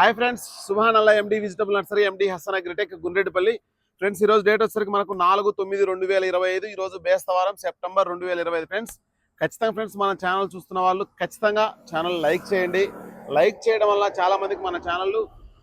Hi friends Suhan Allah MD vegetable nursery MD Hasan agritech Gundreddipalli. Friends ఈ రోజు date వచ్చేసరికి మనకు నాలుగు తొమ్మిది రెండు వేల ఇరవై ఐదు ఈరోజు బేస్తవారం సెప్టెంబర్ రెండు వేల ఇరవై ఐదు. ఫ్రెండ్స్ ఖచ్చితంగా ఫ్రెండ్స్ మన ఛానల్ చూస్తున్న వాళ్ళు ఖచ్చితంగా ఛానల్ లైక్ చేయండి. లైక్ చేయడం వల్ల చాలా మందికి మన ఛానల్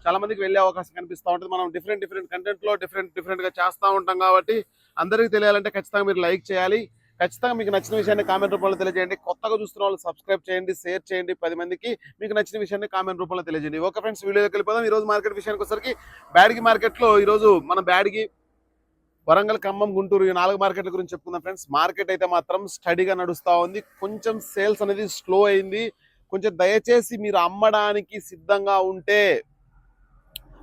చాలా మందికి వెళ్ళే అవకాశం కనిపిస్తూ ఉంటుంది. మనం డిఫరెంట్ డిఫరెంట్ కంటెంట్లో డిఫరెంట్ డిఫరెంట్గా చేస్తూ ఉంటాం కాబట్టి అందరికీ తెలియాలంటే ఖచ్చితంగా మీరు లైక్ చేయాలి. ఖచ్చితంగా మీకు నచ్చిన విషయాన్ని కామెంట్ రూపంలో తెలియజేయండి. కొత్తగా చూస్తున్న వాళ్ళు సబ్స్క్రైబ్ చేయండి షేర్ చేయండి పది మందికి మీకు నచ్చిన విషయాన్ని కామెంట్ రూపంలో తెలియజేయండి. ఓకే ఫ్రెండ్స్ వీడియోకి వెళ్ళిపోదాం. ఈ రోజు మార్కెట్ విషయానికి వచ్చరికి బ్యాడ్గి మార్కెట్లో ఈరోజు మన బ్యాడ్గి వరంగల్ ఖమ్మం గుంటూరు ఈ నాలుగు మార్కెట్ల గురించి చెప్పుకుందాం ఫ్రెండ్స్ మార్కెట్ అయితే మాత్రం స్టడీగా నడుస్తూ ఉంది. కొంచెం సేల్స్ అనేది స్లో అయింది. కొంచెం దయచేసి మీరు అమ్మడానికి సిద్ధంగా ఉంటే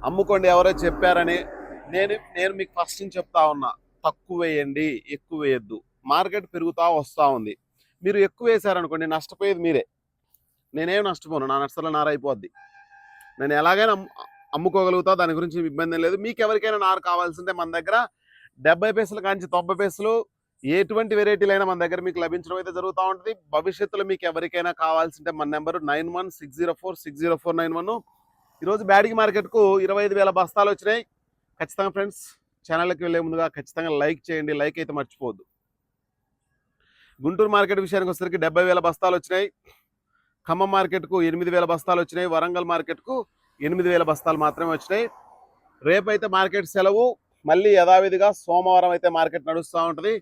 అమ్ముకోండి ఎవరో చెప్పారని నేను నేను మీకు ఫస్ట్ నుంచి చెప్తా ఉన్నా. తక్కువ వేయండి ఎక్కువ వేయద్దు. మార్కెట్ పెరుగుతూ వస్తూ ఉంది. మీరు ఎక్కువ వేసారనుకోండి నష్టపోయేది మీరే. నేనేం నష్టపోను నా నష్టాలు నారైపోద్ది నేను ఎలాగైనా అమ్ముకోగలుగుతా దాని గురించి ఇబ్బంది లేదు. మీకు ఎవరికైనా నారు కావాల్సింటే మన దగ్గర. డెబ్బై పైసలు కాంచి తొంభై పైసలు ఎటువంటి వెరైటీలైనా మన దగ్గర మీకు లభించడం అయితే జరుగుతూ ఉంటుంది. భవిష్యత్తులో మీకు ఎవరికైనా కావాల్సింటే మన number nine one six zero four six zero four nine one. ఈరోజు బ్యాడిగి మార్కెట్కు ఇరవై ఐదు వేల బస్తాలు వచ్చినాయి. ఖచ్చితంగా ఫ్రెండ్స్ ఛానల్కి వెళ్ళే ముందుగా ఖచ్చితంగా లైక్ చేయండి. లైక్ అయితే మర్చిపోవద్దు. గుంటూరు మార్కెట్ విషయానికి వచ్చేసరికి డెబ్బై వేల బస్తాలు వచ్చినాయి. ఖమ్మం మార్కెట్కు ఎనిమిది వేల బస్తాలు వచ్చినాయి. వరంగల్ మార్కెట్కు ఎనిమిది వేల బస్తాలు మాత్రమే వచ్చినాయి. రేపైతే మార్కెట్ సెలవు. మళ్ళీ యథావిధిగా సోమవారం అయితే మార్కెట్ నడుస్తూ ఉంటుంది.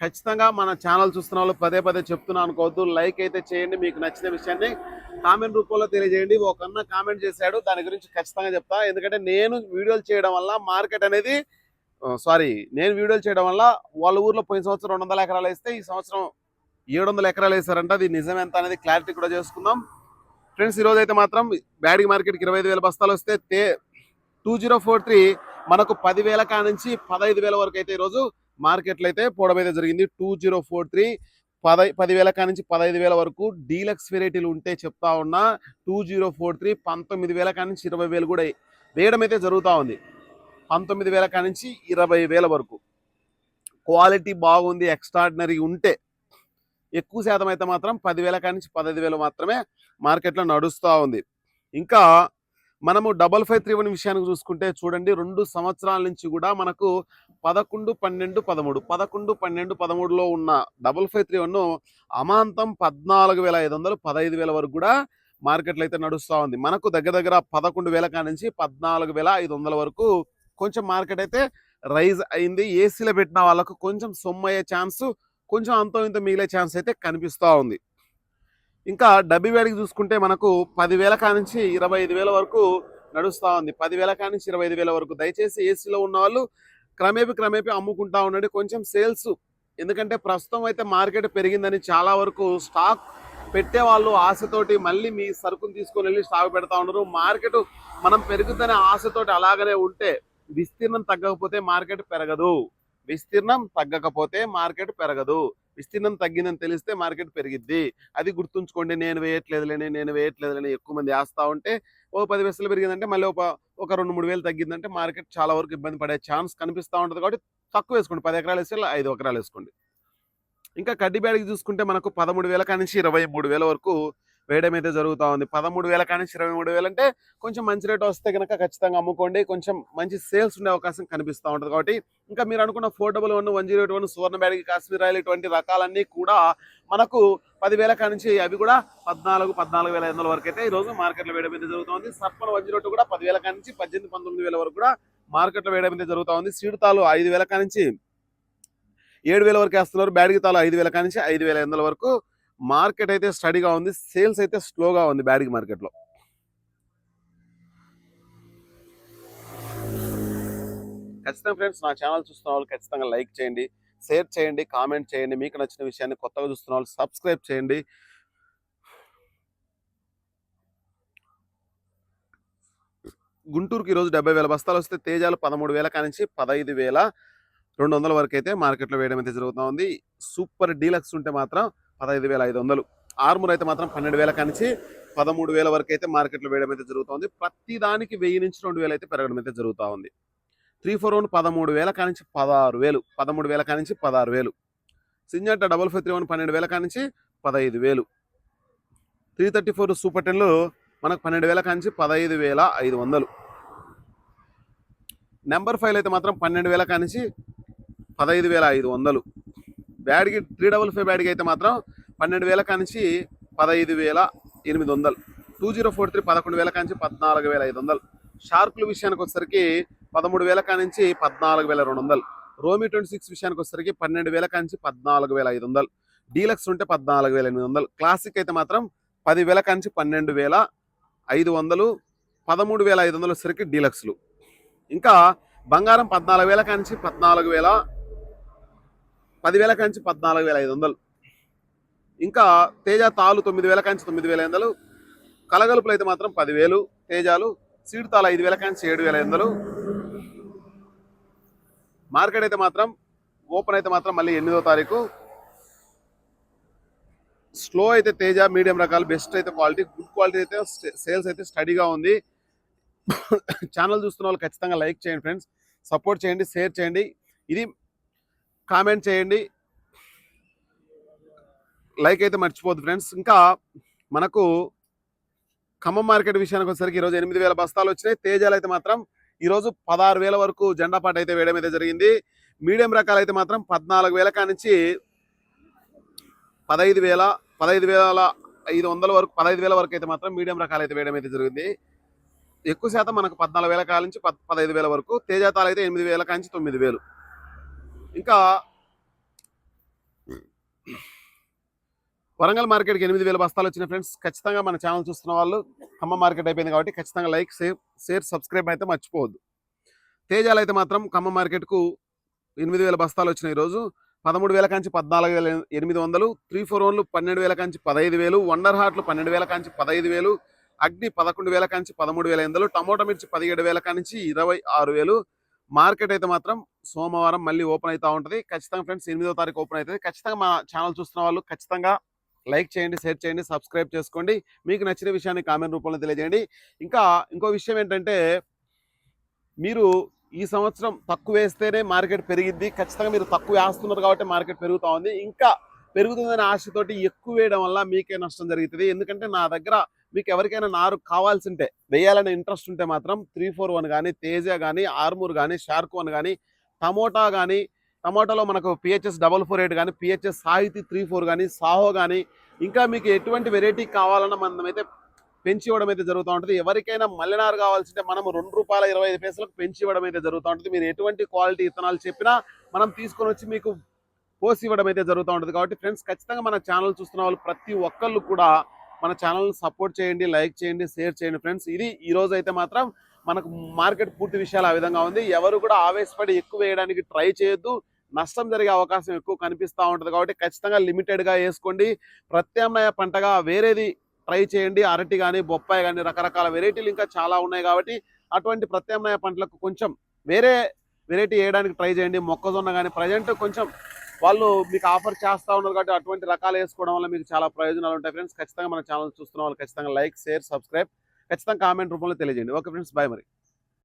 ఖచ్చితంగా మన ఛానల్ చూస్తున్న వాళ్ళు పదే పదే చెప్తున్నా అనుకోవద్దు. లైక్ అయితే చేయండి. మీకు నచ్చిన విషయాన్ని కామెంట్ రూపంలో తెలియజేయండి. ఒక అన్న కామెంట్ చేశాడు. దాని గురించి ఖచ్చితంగా చెప్తా. ఎందుకంటే నేను వీడియోలు చేయడం వల్ల మార్కెట్ అనేది సారీ నేను వీడియోలు చేయడం వల్ల వాళ్ళ ఊర్లో పోయిన సంవత్సరం రెండు వందల ఎకరాలు వేస్తే ఈ సంవత్సరం ఏడు వందల ఎకరాలు వేసారంట అది నిజం ఎంత అనేది క్లారిటీ కూడా చేసుకుందాం. ఫ్రెండ్స్ ఈరోజు అయితే మాత్రం బ్యాడీ మార్కెట్కి ఇరవై ఐదు వేల బస్తాలు వస్తే తే టూ జీరో ఫోర్ త్రీ మనకు పదివేల కా నుంచి పదహైదు వేల వరకు అయితే ఈరోజు మార్కెట్లో అయితే పోవడం అయితే జరిగింది. టూ జీరో ఫోర్ త్రీ పదై పదివేల కా నుంచి పదహైదు వేల వరకు డీలక్స్ వెరైటీలు ఉంటే చెప్తా ఉన్నా టూ జీరో ఫోర్ త్రీ పంతొమ్మిది వేల కా నుంచి ఇరవై వేలు కూడా వేయడం అయితే జరుగుతూ ఉంది. పంతొమ్మిది వేల కా నుంచి ఇరవై వేల వరకు. క్వాలిటీ బాగుంది ఎక్స్ట్రాడినరీ ఉంటే ఎక్కువ శాతం అయితే మాత్రం పదివేల కా నుంచి పదహైదు వేలు మాత్రమే మార్కెట్లో నడుస్తూ ఉంది. ఇంకా మనము డబల్ ఫైవ్ త్రీ వన్ విషయానికి చూసుకుంటే చూడండి రెండు సంవత్సరాల నుంచి కూడా మనకు పదకొండు పన్నెండు పదమూడు పదకొండు పన్నెండు పదమూడులో ఉన్న డబల్ ఫైవ్ త్రీ వన్ అమాంతం పద్నాలుగు వేల ఐదు వందలు పదహైదు వేల వరకు కూడా మార్కెట్లో అయితే నడుస్తూ ఉంది. మనకు దగ్గర దగ్గర పదకొండు వేల కానించి పద్నాలుగు వేల ఐదు వందల వరకు కొంచెం మార్కెట్ అయితే రైజ్ అయింది. ఏసీలో పెట్టిన వాళ్ళకు కొంచెం సొమ్ము అయ్యే ఛాన్స్ కొంచెం అంతో ఇంత మిగిలే ఛాన్స్ అయితే కనిపిస్తూ ఉంది. ఇంకా డబ్బి వేడికి చూసుకుంటే మనకు పదివేల కానుంచి ఇరవై ఐదు వేల వరకు నడుస్తూ ఉంది. పదివేల కానించి ఇరవై ఐదు వేల వరకు. దయచేసి ఏసీలో ఉన్న వాళ్ళు క్రమేపీ క్రమేపీ అమ్ముకుంటా ఉండండి. కొంచెం సేల్స్ ఎందుకంటే ప్రస్తుతం అయితే మార్కెట్ పెరిగిందని చాలా వరకు స్టాక్ పెట్టే వాళ్ళు ఆశతోటి మళ్ళీ మీ సరుకును తీసుకొని వెళ్ళి స్టాక్ పెడతా ఉన్నారు మార్కెట్ మనం పెరుగుతున్న ఆశతోటి అలాగనే ఉంటే విస్తీర్ణం తగ్గకపోతే మార్కెట్ పెరగదు. విస్తీర్ణం తగ్గకపోతే మార్కెట్ పెరగదు. విస్తీర్ణం తగ్గిందని తెలిస్తే మార్కెట్ పెరిగిద్ది. అది గుర్తుంచుకోండి నేను వేయట్లేదులేని నేను వేయట్లేదులేని ఎక్కువ మంది వేస్తా ఉంటే ఓ పది వేసలు పెరిగిందంటే మళ్ళీ ఒక ఒక రెండు మూడు వేలు తగ్గిందంటే మార్కెట్ చాలా వరకు ఇబ్బంది పడే ఛాన్స్ కనిపిస్తూ ఉంటుంది కాబట్టి తక్కువ వేసుకోండి. పది ఎకరాలు వేస్తే ఐదు ఎకరాలు వేసుకోండి. ఇంకా కడ్డీ బ్యాడ్కి చూసుకుంటే మనకు పదమూడు వేల కానించి ఇరవై మూడు వేల వరకు వేయడం అయితే జరుగుతూ ఉంది. పదమూడు వేల కానీ ఇరవై మూడు వేలు అంటే కొంచెం మంచి రేట్ వస్తే కనుక ఖచ్చితంగా అమ్ముకోండి. కొంచెం మంచి సేల్స్ ఉండే అవకాశం కనిపిస్తూ ఉంటుంది కాబట్టి ఇంకా మీరు అనుకున్న four one one zero eight one Suvarna బ్యాడ్కి Kashmir royal ఇటువంటి రకాలన్నీ కూడా మనకు పదివేల కానించి అవి కూడా పద్నాలుగు పద్నాలుగు వేల ఐదు వందల వరకు అయితే ఈ రోజు మార్కెట్లో వేయడం అయితే జరుగుతుంది సర్పన్ వన్ జీరో కూడా పదివేల కానించి పద్దెనిమిది పంతొమ్మిది వేల వరకు కూడా మార్కెట్లో వేయడం అయితే జరుగుతూ ఉంది. సీడుతాలు ఐదు వేల కానించి ఏడు వేల వరకు వేస్తున్నారు. బ్యాడ్గి తాలు ఐదు వేల కానించి ఐదు వేల ఐదు వందల వరకు మార్కెట్ అయితే స్టడీగా ఉంది సేల్స్ అయితే స్లోగా ఉంది బ్యాడ్కి మార్కెట్లో. ఖచ్చితంగా ఫ్రెండ్స్ నా ఛానల్ చూస్తున్న వాళ్ళు ఖచ్చితంగా లైక్ చేయండి షేర్ చేయండి కామెంట్ చేయండి మీకు నచ్చిన విషయాన్ని కొత్తగా చూస్తున్న వాళ్ళు సబ్స్క్రైబ్ చేయండి. గుంటూరుకి ఈరోజు డెబ్బై వేల బస్తాలు వస్తే తేజాలు పదమూడు వేల కానించి పదహైదు వేల రెండు వందల వరకు అయితే మార్కెట్లో వేయడం అయితే జరుగుతూ ఉంది. సూపర్ డీలక్స్ ఉంటే మాత్రం పదహైదు వేల ఐదు వందలు. ఆర్మూర్ అయితే మాత్రం పన్నెండు వేల కానించి పదమూడు వేల వరకు అయితే మార్కెట్లో వేయడం అయితే జరుగుతుంది. ప్రతి దానికి వెయ్యి నుంచి రెండు వేలు అయితే పెరగడం అయితే జరుగుతూ ఉంది. త్రీ ఫోర్ వన్ పదమూడు వేల కానించి పదహారు వేలు పదమూడు వేల కానించి పదహారు వేలు. సింజాట డబల్ ఫైవ్ త్రీ వన్ పన్నెండు వేల కానించి పదహైదు వేలు. త్రీ థర్టీ ఫోర్ సూపర్ టెన్లో మనకు పన్నెండు వేల కానించి పదహైదు వేల ఐదు వందలు. నెంబర్ ఫైవ్ అయితే మాత్రం పన్నెండు వేల కానించి పదహైదు వేల ఐదు వందలు. బ్యాడ్కి త్రీ డబుల్ ఫైవ్ బ్యాడ్కి అయితే మాత్రం పన్నెండు వేల కానించి పదహైదు వేల ఎనిమిది వందలు. టూ జీరో ఫోర్ త్రీ పదకొండు వేల కానించి పద్నాలుగు వేల ఐదు వందలు. షార్కుల విషయానికి వచ్చేసరికి పదమూడు వేల కానించి పద్నాలుగు వేల రెండు వందలు. రోమి ట్వంటీ సిక్స్ విషయానికి వచ్చేసరికి పన్నెండు వేల కానించి పద్నాలుగు వేల ఐదు వందలు. డీలక్స్ ఉంటే పద్నాలుగు వేల ఎనిమిది వందలు. క్లాసిక్ అయితే మాత్రం పదివేల కానించి పన్నెండు వేల ఐదు వందలు. పదమూడు వేల ఐదు వందలు వచ్చేసరికి డీలక్స్లు. ఇంకా బంగారం పద్నాలుగు వేల కానించి పద్నాలుగు వేల పదివేల కాంచి పద్నాలుగు వేల ఐదు వందలు. ఇంకా తేజ తాలు తొమ్మిది వేల కాంచి తొమ్మిది వేల ఐదు వందలు. కలగలుపులు అయితే మాత్రం పదివేలు. తేజాలు సీడ్ తాలు ఐదు వేల కాంచి ఏడు వేల ఐదు వందలు. మార్కెట్ అయితే మాత్రం ఓపెన్ అయితే మాత్రం మళ్ళీ ఎనిమిదో తారీఖు. స్లో అయితే తేజ మీడియం రకాలు బెస్ట్ అయితే క్వాలిటీ గుడ్ క్వాలిటీ అయితే సేల్స్ అయితే స్టడీగా ఉంది. ఛానల్ చూస్తున్న వాళ్ళు ఖచ్చితంగా లైక్ చేయండి ఫ్రెండ్స్. సపోర్ట్ చేయండి షేర్ చేయండి. ఇది కామెంట్ చేయండి. లైక్ అయితే మర్చిపోద్దు ఫ్రెండ్స్. ఇంకా మనకు ఖమ్మం మార్కెట్ విషయానికి వచ్చేసరికి ఈరోజు ఎనిమిది వేల బస్తాలు వచ్చినాయి. తేజాలు అయితే మాత్రం ఈరోజు పదహారు వేల వరకు జెండా పాట అయితే వేయడం అయితే జరిగింది. మీడియం రకాలు అయితే మాత్రం పద్నాలుగు వేల కానించి పదహైదు వేల పదహైదు వేల ఐదు వందల వరకు పదహైదు వేల వరకు అయితే మాత్రం మీడియం రకాలు అయితే వేయడం అయితే జరిగింది. ఎక్కువ శాతం మనకు పద్నాలుగు వేల కాల నుంచి పద్ పదహైదు వేల వరకు. తేజాతాలు అయితే ఎనిమిది వేల కాంచి తొమ్మిది వేలు. ఇంకా వరంగల్ మార్కెట్కి ఎనిమిది వేల బస్తాలు వచ్చిన ఫ్రెండ్స్. ఖచ్చితంగా మన ఛానల్ చూస్తున్న వాళ్ళు అమ్మ మార్కెట్ అయిపోయింది కాబట్టి ఖచ్చితంగా లైక్ షేర్ షేర్ సబ్స్క్రైబ్ అయితే మర్చిపోవద్దు. తేజాలు అయితే మాత్రం ఖమ్మ మార్కెట్కు ఎనిమిది వేల బస్తాలు వచ్చినాయి ఈరోజు. పదమూడు వేల కాంచి పద్నాలుగు వేల ఎనిమిది వందలు. త్రీ ఫోర్ ఓన్లు పన్నెండు వేల కాంచి పదహైదు వేలు. వండర్ హార్ట్లు పన్నెండు వేల కాంచి పదహైదు వేలు. అగ్ని పదకొండు వేల కాంచి పదమూడు వేల ఎనిమిది టమోటా మిర్చి పదిహేడు వేల కాంచి ఇరవై ఆరు వేలు. మార్కెట్ అయితే మాత్రం సోమవారం మళ్ళీ ఓపెన్ అవుతూ ఉంటుంది. ఖచ్చితంగా ఫ్రెండ్స్ ఎనిమిదో తారీఖు ఓపెన్ అవుతుంది ఖచ్చితంగా మా ఛానల్ చూస్తున్న వాళ్ళు ఖచ్చితంగా లైక్ చేయండి షేర్ చేయండి సబ్స్క్రైబ్ చేసుకోండి. మీకు నచ్చిన విషయాన్ని కామెంట్ రూపంలో తెలియజేయండి. ఇంకా ఇంకో విషయం ఏంటంటే మీరు ఈ సంవత్సరం తక్కువ వేస్తేనే మార్కెట్ పెరిగిద్ది. ఖచ్చితంగా మీరు తక్కువ వేస్తున్నారు కాబట్టి మార్కెట్ పెరుగుతూ ఉంది. ఇంకా పెరుగుతుందనే ఆశతోటి ఎక్కువ వేయడం వల్ల మీకే నష్టం జరుగుతుంది. ఎందుకంటే నా దగ్గర మీకు ఎవరికైనా నారు కావాల్సి ఉంటే వేయాలనే ఇంట్రెస్ట్ ఉంటే మాత్రం త్రీ ఫోర్ వన్ కానీ తేజ కానీ ఆర్మూర్ కానీ షార్క్ వన్ కానీ టమోటా కానీ టమోటాలో మనకు pH is double four eight కానీ పిహెచ్ఎస్ సాహితి త్రీ ఫోర్ కానీ సాహో కానీ ఇంకా మీకు ఎటువంటి వెరైటీ కావాలన్నా మనమైతే పెంచి ఇవ్వడం అయితే జరుగుతూ ఉంటుంది. ఎవరికైనా మల్లెనారు కావాల్సింటే మనం రెండు రూపాయల ఇరవై ఐదు పైసలకు పెంచి ఇవ్వడం అయితే జరుగుతూ ఉంటుంది. మీరు ఎటువంటి క్వాలిటీ ఇత్తనాలు చెప్పినా మనం తీసుకొని వచ్చి మీకు పోసి ఇవ్వడం అయితే జరుగుతూ ఉంటుంది. కాబట్టి ఫ్రెండ్స్ ఖచ్చితంగా మన ఛానల్ చూస్తున్న వాళ్ళు ప్రతి ఒక్కళ్ళు కూడా మన ఛానల్ సపోర్ట్ చేయండి లైక్ చేయండి షేర్ చేయండి ఫ్రెండ్స్. ఇది ఈ రోజు అయితే మాత్రం మనకు మార్కెట్ పూర్తి విషయాలు ఆ విధంగా ఉంది. ఎవరు కూడా ఆవేశపడి ఎక్కువ వేయడానికి ట్రై చేయొద్దు. నష్టం జరిగే అవకాశం ఎక్కువ కనిపిస్తూ ఉంటుంది కాబట్టి ఖచ్చితంగా లిమిటెడ్గా వేసుకోండి. ప్రత్యామ్నాయ పంటగా వేరేది ట్రై చేయండి. అరటి కానీ బొప్పాయి కానీ రకరకాల వెరైటీలు ఇంకా చాలా ఉన్నాయి కాబట్టి అటువంటి ప్రత్యామ్నాయ పంటలకు కొంచెం వేరే వెరైటీ వేయడానికి ట్రై చేయండి. మొక్కజొన్న కానీ ప్రజెంట్ కొంచెం వాళ్ళు మీకు ఆఫర్ చేస్తూ ఉన్నారు కాబట్టి అటువంటి రకాలు వేసుకోవడం వల్ల మీకు చాలా ప్రయోజనాలు ఉంటాయి. ఫ్రెండ్స్ ఖచ్చితంగా మన ఛానల్ చూస్తున్న వాళ్ళు ఖచ్చితంగా లైక్ షేర్ సబ్స్క్రైబ్ ఖచ్చితంగా కామెంట్ రూపంలో తెలియజేయండి. ఓకే ఫ్రెండ్స్ బాయ్ మరి.